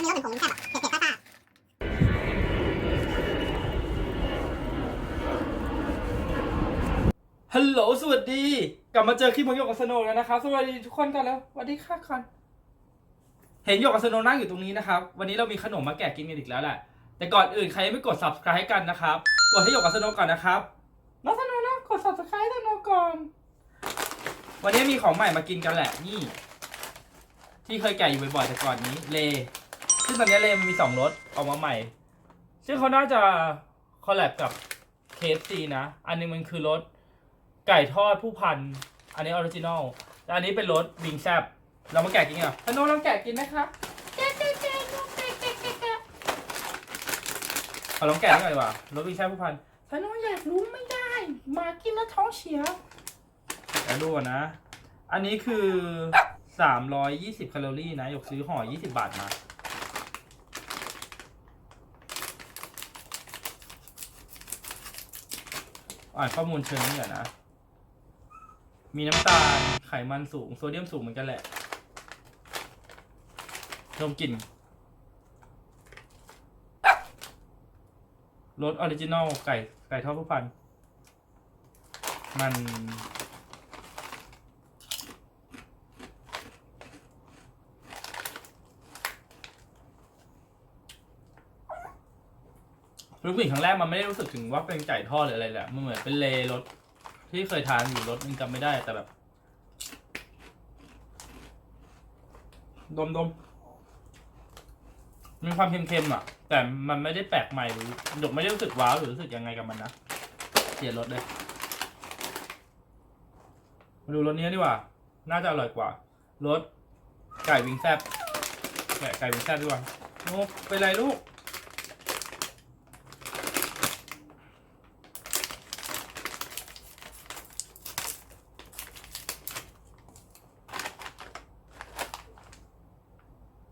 เนื้อเหมือนผงแซ่บอะเผ็ดๆซ่าฮัลโหลสวัสดี กลับมาเจอคลิปของหยกกับสโนแล้วนะครับสวัสดีทุกคนกันแล้วสวัสดีค่ะก่อนเห็นหยกกับสโนนั่งอยู่ตรงนี้นะครับวันนี้เรามีขนมมาแกะกินกันอีกแล้วแหละแต่ก่อนอื่นใครยังไม่กด subscribe กันนะครับกดให้หยกกับสโนก่อนนะครับน้องสโนนะกด subscribe สโนก่อน วันนี้มีของใหม่มากินกันแหละนี่ ที่เคยแกะอยู่บ่อยๆแต่ก่อนนี้เล ซึ่งตอนนี้เลมันมีสองรสออกมาใหม่ ซึ่งเขาน่าจะคอลแลบกับ KFC นะ อันหนึงมันคือรสไก่ทอดผู้พัน อันนี้ออริจินอลแต่อันนี้เป็นรสวิงแซบเรามาแกะกินกันพนโนเราแกะกินไหมคะแกะแกะแกะแกะแกะแกะแกะเอาลองแกะหน่อยดีกว่ารสวิงแซบผู้พันพนโนอยากรู้ไม่ได้ มากินแล้วท้องเสียแล้วดูนนะ อันนี้คือสามร้อยยี่สิบแคลอรี่นะหยกซื้อห่อยี่สิบบาทมา อ่านข้อมูลเชิงนี่ก่อนนะ มีน้ำตาล ไขมันสูง โซเดียมสูงเหมือนกันแหละดมกลิ่นรสออริจินอลไก่ไก่ทอดผู้พัน มัน รู้สึกครั้งแรกมันไม่ได้รู้สึกถึงว่าเป็นไก่ทอดหรืออะไรแหละมันเหมือนเป็นเลรสที่เคยทานอยู่รสนึงจำไม่ได้แต่แบบ ดมดมมีความเค็มๆอะ แต่มันไม่ได้แปลกใหม่หรือหยกไม่ได้รู้สึกว้าวหรือรู้สึกยังไงกับมันนะเปลี่ยนรสเลยมาดูรสนี้ดีกว่า น่าจะอร่อยกว่ารสไก่วิงแซบแกไก่วิงแซบดีกว่าโอ้เป็นไรลูก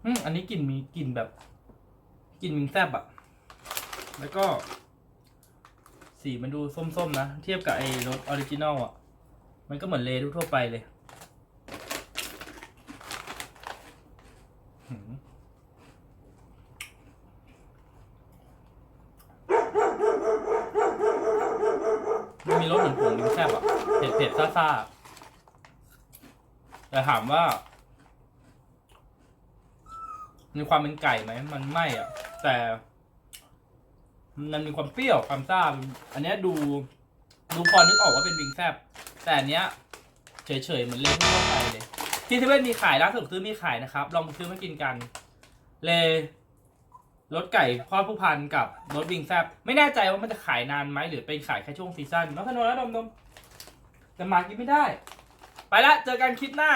อืมอันนี้กลิ่นมีกลิ่นแบบกลิ่นมิงแซบอะแล้วก็ สีมันดูส้มๆนะ เทียบกับไอ้รสออริจินอลอะมันก็เหมือนเลทั่วไปเลยมมันมีรสเหมือนผงมิงแซบอะเผ็ดๆซ่าๆแต่ถามว่า มีความเป็นไก่ไหมมันไม่อะ แต่มันมีความเปรี้ยวความซ่าอันนี้ดูดูพอนึกออกว่าเป็นวิงแซบแต่อันเนี้ยเฉยๆเหมือนเลทั่วไปเลย ที่เซเว่นมีขายร้านสะดวกซื้อมีขายนะครับ ลองไปซื้อมากินกัน เลรสไก่ทอดผู้พันกับรสวิงแซบไม่แน่ใจว่ามันจะขายนานไหมหรือเป็นขายแค่ช่วงซีซั่นน้องธนนแล้วดมๆแต่มากินไม่ได้ ไปละเจอกันคลิปหน้า